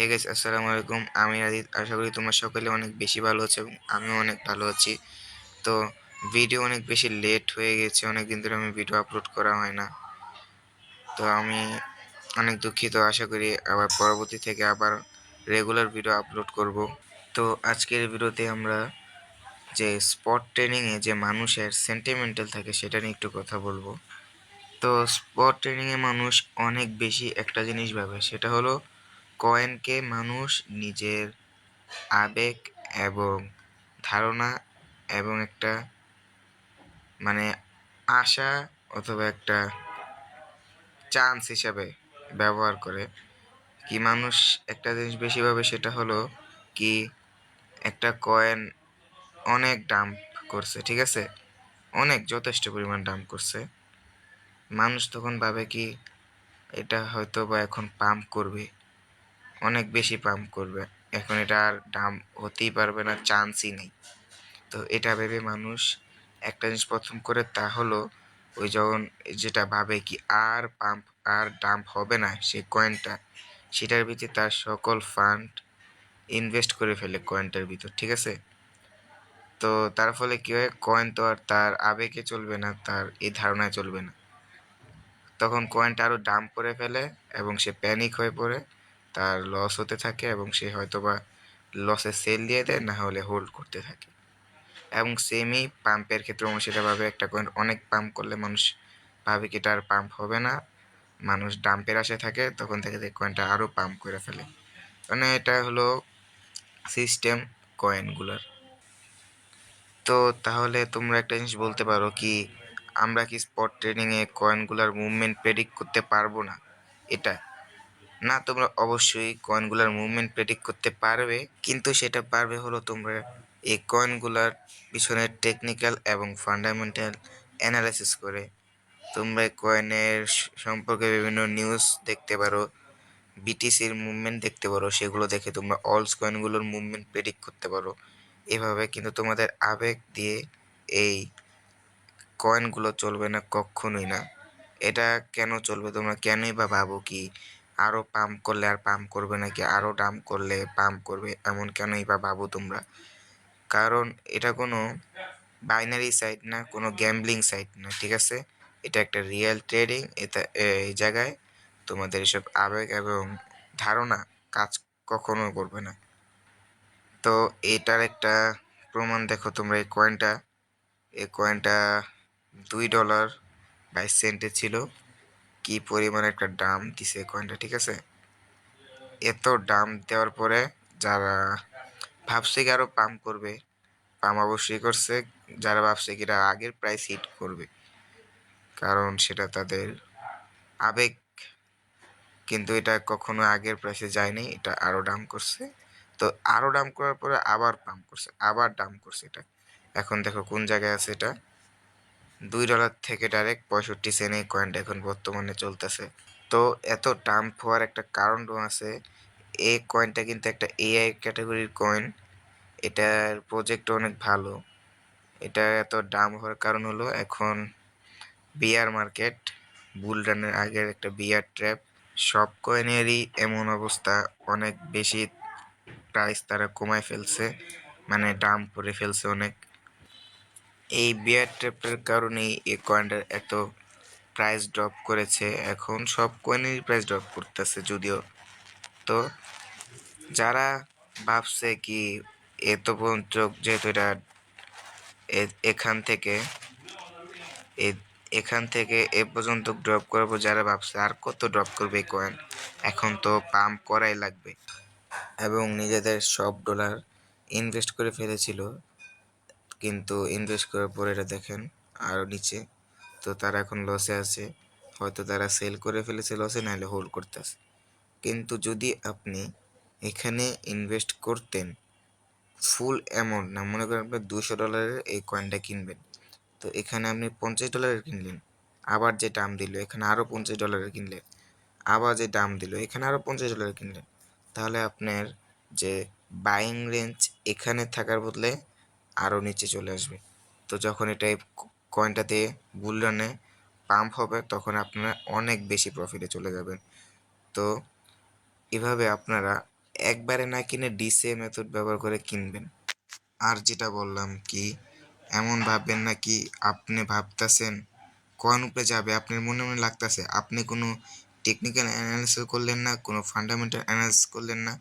Hey guys আসসালামু আলাইকুম। আমি আদিত। আশা করি তোমরা সকলে অনেক বেশি ভালো আছো এবং আমিও অনেক ভালো আছি। তো ভিডিও অনেক বেশি লেট হয়ে গেছে অনেক দিন ধরে আমি ভিডিও আপলোড করা হয় না। তো আমি অনেক দুঃখিত, আশা করি আবার পরবর্তী থেকে আবার রেগুলার ভিডিও আপলোড করব। তো আজকের ভিডিওতে আমরা যে স্পট ট্রেনিংয়ে যে মানুষের সেন্টিমেন্টাল থাকে সেটা নিয়ে একটু কথা বলব। তো স্পট ট্রেনিংয়ে মানুষ অনেক বেশি একটা জিনিস ভাবে, সেটা হলো কয়েনকে মানুষ নিজের আবেগ এবং ধারণা এবং একটা মানে আশা অথবা একটা চান্স হিসাবে ব্যবহার করে। কি মানুষ একটা জিনিস বেশি ভাবে সেটা হলো কি একটা কয়েন অনেক ডাম্প করছে, ঠিক আছে? অনেক, যথেষ্ট পরিমাণ ডাম্প করছে। মানুষ তখন ভাবে কি এটা হয়তো বা এখন পাম্প করবে। অনেক বেশি পাম্প করবে। এখন এটা আর দাম হতেই পারবে না চান্সই নেই। তো এটা ভেবে মানুষ একটা জিনিস প্রথম করে তা হলো, ওই যখন যেটা ভাবে কি আর পাম্প আর ডাম্প হবে না সেই কয়েনটা সেটার ভিতরে তার সকল ফান্ড ইনভেস্ট করে ফেলে কয়েনটার ভিতর, ঠিক আছে? তো তার ফলে কী হয় কয়েন তো আর তার আবেগে চলবে না, তার এই ধারণায় চলবে না। তখন কয়েনটা আরও ডাম্প করে ফেলে এবং সে প্যানিক হয়ে পড়ে। তার লস হতে থাকে এবং সে হয়তোবা লসে সেল দিয়ে দেয় না হলে হোল্ড করতে থাকে। এবং সেমই পাম্পের ক্ষেত্রে মানুষ সেটা ভাবে একটা কয়েন অনেক পাম্প করলে মানুষ ভাবে কি এটা আর পাম্প হবে না। মানুষ ডাম্পের আশায় থাকে, তখন থেকে কয়েনটা আরও পাম্প করে ফেলে। মানে এটা হলো সিস্টেম কয়েনগুলোর তো তাহলে তোমরা একটা জিনিস বলতে পারো কি, আমরা কি স্পট ট্রেডিংয়ে কয়েনগুলোর মুভমেন্ট প্রেডিক্ট করতে পারব না? এটা না, তোমরা অবশ্যই কয়েনগুলোর মুভমেন্ট প্রেডিক্ট করতে পারবে, কিন্তু সেটা পারবে হলো তোমরা এই কয়েনগুলোর পিছনে টেকনিক্যাল এবং ফান্ডামেন্টাল অ্যানালাইসিস করে। তোমরা কয়েনের সম্পর্কে বিভিন্ন নিউজ দেখতে পারো বিটিসির মুভমেন্ট দেখতে পারো, সেগুলো দেখে তোমরা অলস কয়েনগুলোর মুভমেন্ট প্রেডিক্ট করতে পারো। এভাবে কিন্তু তোমাদের আবেগ দিয়ে এই কয়েনগুলো চলবে না, কখনোই না। এটা কেন চলবে, তোমরা কেনই বা ভাবো কি? আরও পাম্প করলে আর পাম্প করবে নাকি? আরও ডাম্প করলে পাম্প করবে? এমন কেনই বা ভাবো তোমরা? কারণ এটা কোনো বাইনারি সাইট না, কোনো গ্যাম্বলিং সাইট না, ঠিক আছে? এটা একটা রিয়েল ট্রেডিং। এটা এই জায়গায় তোমাদের এসব আবেগ এবং ধারণা কাজ কখনো করবে না। তো এটার একটা প্রমাণ দেখো তোমরা, এই কয়েনটা এই কয়েনটা দুই ডলার বাইশ সেন্টে ছিল। কি পরিমাণ একটা দাম দিছে কয়েনটা ঠিক আছে? এত দাম দেওয়ার পরে যারা ভাবছে কি আরও পাম্প করবে পাম্প অবশ্যই করছে। যারা ভাবছে কি আগের প্রাইস হিট করবে, কারণ সেটা তাদের আবেগ। কিন্তু এটা কখনো আগের প্রাইসে যায়নি, এটা আরও দাম করছে। তো আরও দাম করার পরে আবার পাম্প করছে, আবার দাম করছে এটা। এখন দেখো কোন জায়গায় আছে এটা। দুই ডলার থেকে ডাইরেক্ট পঁয়ষট্টি সেন্ট এই কয়েনটা এখন বর্তমানে চলতেছে। তো এত ডাম্প হওয়ার একটা কারণও আছে, এই কয়েনটা কিন্তু একটা এআই ক্যাটাগরির কয়েন এটার প্রজেক্ট অনেক ভালো। এটা এত দাম হওয়ার কারণ হলো এখন বিয়ার মার্কেট বুল রানের আগের একটা বিয়ার ট্র্যাপ সব কয়েনেরই এমন অবস্থা, অনেক বেশি প্রাইস তারা কমায় ফেলছে মানে দাম করে ফেলছে অনেক। এই বিয়ার ট্র্যাপের কারণেই এই কয়েনটার এত প্রাইস ড্রপ করেছে। এখন সব কয়েনেরই প্রাইস ড্রপ করতেছে যদিও। তো যারা ভাবছে কি এত পর্যন্ত যেহেতু এটা এখান থেকে এখান থেকে এ পর্যন্ত ড্রপ করব, যারা ভাবছে আর কত ড্রপ করবে কয়েন এখন তো পাম্প করাই লাগবে। এবং নিজেদের সব ডলার ইনভেস্ট করে ফেলেছিল। কিন্তু ইনভেস্ট করার পরে এটা দেখেন আরও নিচে। তো তারা এখন লসে আছে। হয়তো তারা সেল করে ফেলেছে লসে নাহলে হোল্ড করতেছে কিন্তু যদি আপনি এখানে ইনভেস্ট করতেন ফুল অ্যামাউন্ট না মনে করেন আপনি দুশো ডলারের এই কয়েনটা কিনবেন, তো এখানে আপনি পঞ্চাশ ডলারের কিনলেন। আবার যে দাম দিল, এখানে আরও পঞ্চাশ ডলারের কিনলেন। আবার যে দাম দিল, এখানে আরও পঞ্চাশ ডলারের কিনলেন। তাহলে আপনার যে বাইং রেঞ্জ এখানে থাকার বদলে আরও নিচে চলে আসবে। তো যখন এটা কয়েনটাতে বুল রানে পাম্প হবে, তখন আপনারা অনেক বেশি প্রফিটে চলে যাবেন। তো এভাবে আপনারা একবারে না কিনে ডিসে মেথড ব্যবহার করে কিনবেন। আর যেটা বললাম কি, এমন ভাববেন না কি, আপনি ভাবতেছেন কয়েন উপরে যাবে, আপনার মনে মনে লাগতেছে, আপনি কোনো টেকনিক্যাল অ্যানালিসিস করলেন না, কোনো ফান্ডামেন্টাল অ্যানালিসিস করলেন না,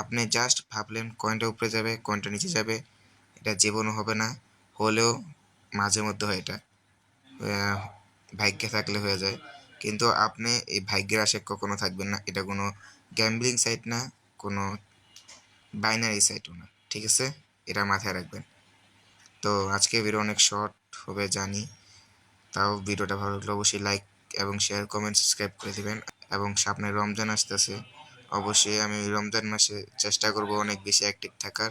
আপনি জাস্ট ভাবলেন কয়েনটা উপরে যাবে কয়েনটা নিচে যাবে এটা জীবনও হবে না, হলেও মাঝে মধ্যে হয় এটা। ভাগ্যে থাকলে হয়ে যায়। কিন্তু আপনি এই ভাগ্যের আশায় কখনো থাকবেন না। এটা কোনো গ্যাম্বলিং সাইট না, কোনো বাইনারি সাইটও না। ঠিক আছে? এটা মাথায় রাখবেন। তো আজকে ভিডিও অনেক শর্ট হবে, জানি। তাও ভিডিওটা ভালো লাগলে অবশ্যই লাইক এবং শেয়ার কমেন্ট সাবস্ক্রাইব করে দেবেন। এবং সামনে রমজান আসতেছে। অবশ্যই আমি রমজান মাসে চেষ্টা করব অনেক বেশি অ্যাক্টিভ থাকার।